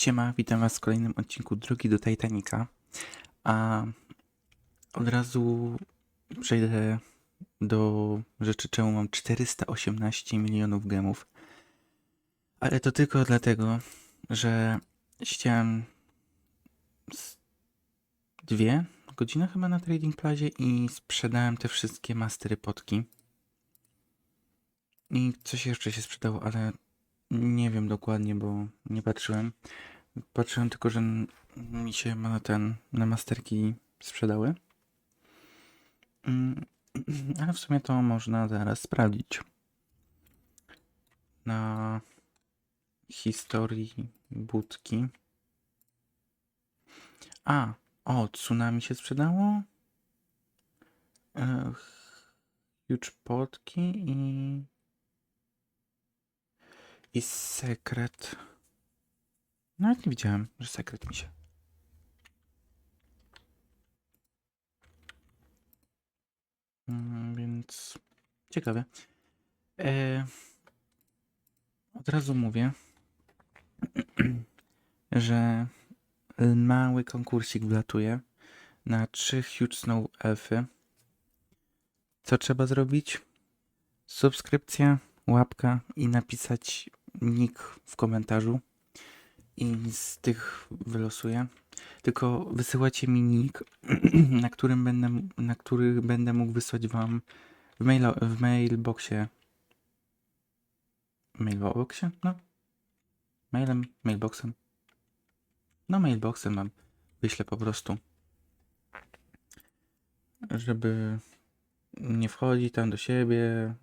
Siema, witam was w kolejnym odcinku Drogi do Titanica. A od razu przejdę do rzeczy, czemu mam 418 milionów gemów. Ale to tylko dlatego, że siedziałem dwie godziny chyba na Trading Plazie i sprzedałem te wszystkie mastery potki. I coś jeszcze się sprzedało, ale nie wiem dokładnie, bo nie patrzyłem. Patrzyłem tylko, że mi się na ten, na masterki sprzedały. Mm, Ale w sumie to można zaraz sprawdzić. Na historii budki. A, o, tsunami się sprzedało. Huge potki i i sekret. Nawet nie widziałem, że sekret mi się. Mm, więc ciekawe. E, od razu mówię, że mały konkursik wlatuje na trzy Huge Snow Elfy. Co trzeba zrobić? Subskrypcja, łapka i napisać nick w komentarzu i z tych wylosuję. Tylko wysyłacie mi nick, na którym będę, na który będę mógł wysłać wam w, mailo, w mailboxie. Mailboxie? No. Mailem, mailboxem. No, mailboxem mam. Wyślę po prostu. Żeby nie wchodzić tam do siebie.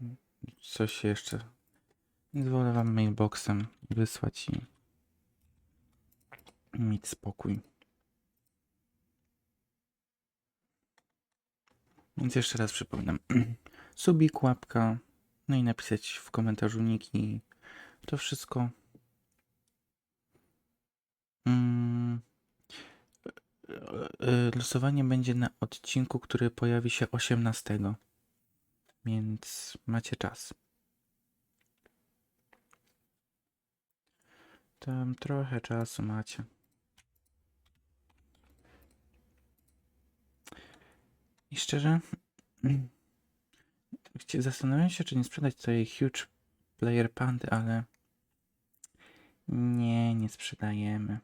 Coś jeszcze wolę wam mailboxem wysłać i mieć spokój. Więc jeszcze raz przypominam. Subik, łapka, no i napisać w komentarzu niki. To wszystko. Mm. E, e, Losowanie będzie na odcinku, który pojawi się 18. Więc macie czas. Tam trochę czasu macie. I szczerze, zastanawiam się, czy nie sprzedać tej Huge Player Pandy, ale nie, nie sprzedajemy.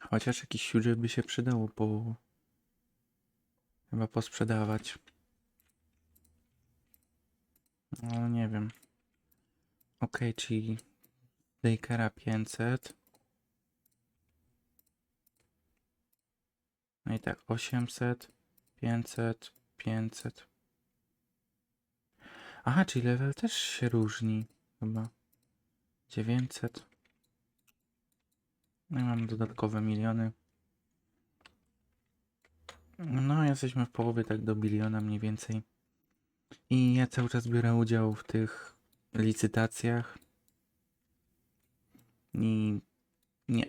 Chociaż jakiś Huge by się przydało po... Chyba posprzedawać. Ale nie wiem. Okej, czyli Dakera 500. No i tak 800, 500, 500. Aha, czyli level też się różni chyba. 900. No i mam dodatkowe miliony. No, jesteśmy w połowie tak do biliona mniej więcej. I ja cały czas biorę udział w tych licytacjach. I nie,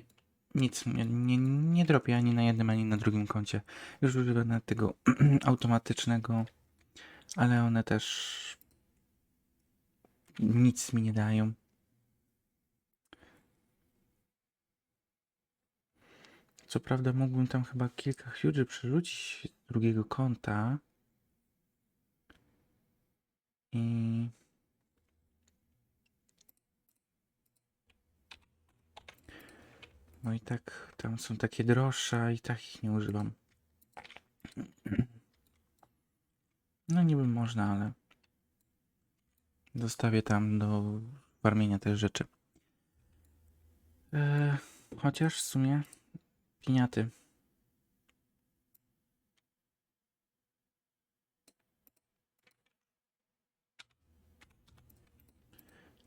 nic nie, nie, nie dropię ani na jednym, ani na drugim koncie. Już używam tego automatycznego, ale one też nic mi nie dają. Co prawda mógłbym tam chyba kilka huge przerzucić drugiego konta. I No i tak, tam są takie droższe, i tak ich nie używam. No niby można, ale zostawię tam do farmienia też rzeczy. Eee, chociaż w sumie piniaty.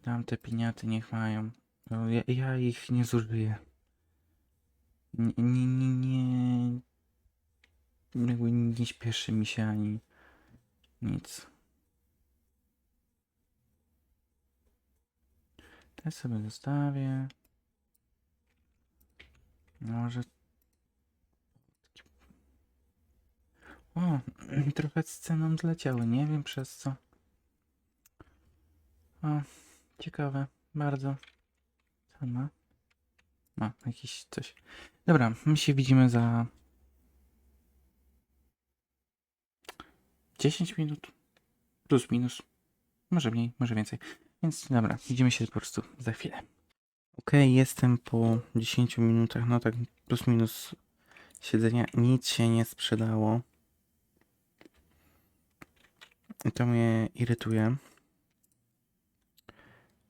Tam te piniaty niech mają. Ja, ja ich nie zużyję. Nie, nie, nie, nie, jakby nie śpieszy mi się ani nic. Te sobie zostawię. Może. O, trochę z ceną zleciały, nie wiem przez co. O, ciekawe, bardzo. Co ma? Ma jakieś coś. Dobra, my się widzimy za 10 minut. Plus minus. Może mniej, może więcej. Więc dobra, widzimy się po prostu za chwilę. Okej, jestem po 10 minutach, no tak plus minus siedzenia. Nic się nie sprzedało. I to mnie irytuje.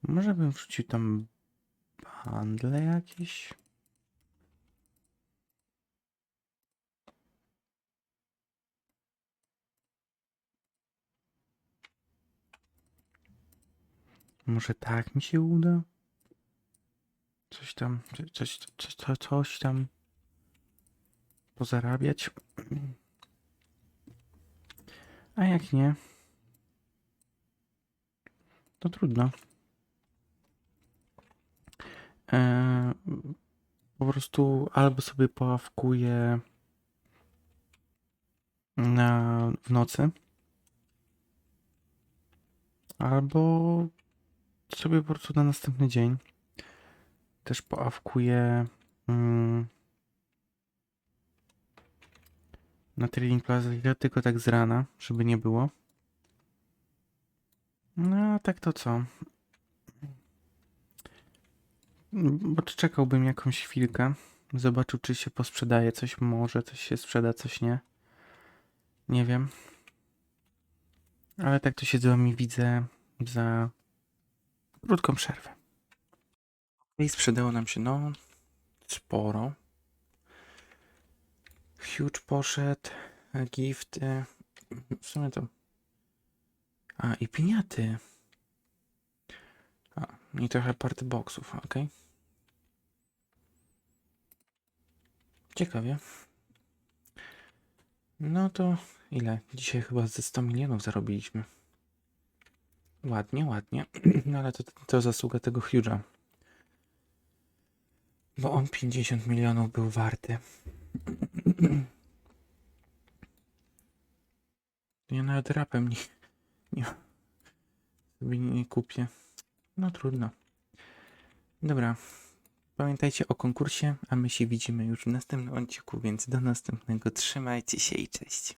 Może bym wrzucił tam handle jakieś? Może tak mi się uda? Coś tam, co- coś, coś, coś, coś tam pozarabiać. A jak nie, to trudno. Eee, po prostu albo sobie poławkuję na, w nocy, albo sobie po prostu na następny dzień też poawkuję mm, na Trading Plaza tylko tak z rana, żeby nie było. No a tak to co? Czekałbym jakąś chwilkę. Zobaczył, czy się posprzedaje coś, może coś się sprzeda, coś nie. Nie wiem. Ale tak to się z wami widzę za krótką przerwę. I sprzedało nam się, no, sporo. Huge poszedł, gifty, w sumie to... A, i piniaty. I trochę party boxów, ok. Ciekawie. No to ile? Dzisiaj chyba ze 100 milionów zarobiliśmy. Ładnie, ładnie. No ale to, to zasługa tego Huge'a. Bo on 50 milionów był warty. Ja nawet rapem nie, nie, sobie nie kupię. No trudno. Dobra. Pamiętajcie o konkursie, a my się widzimy już w następnym odcinku, więc do następnego. Trzymajcie się i cześć.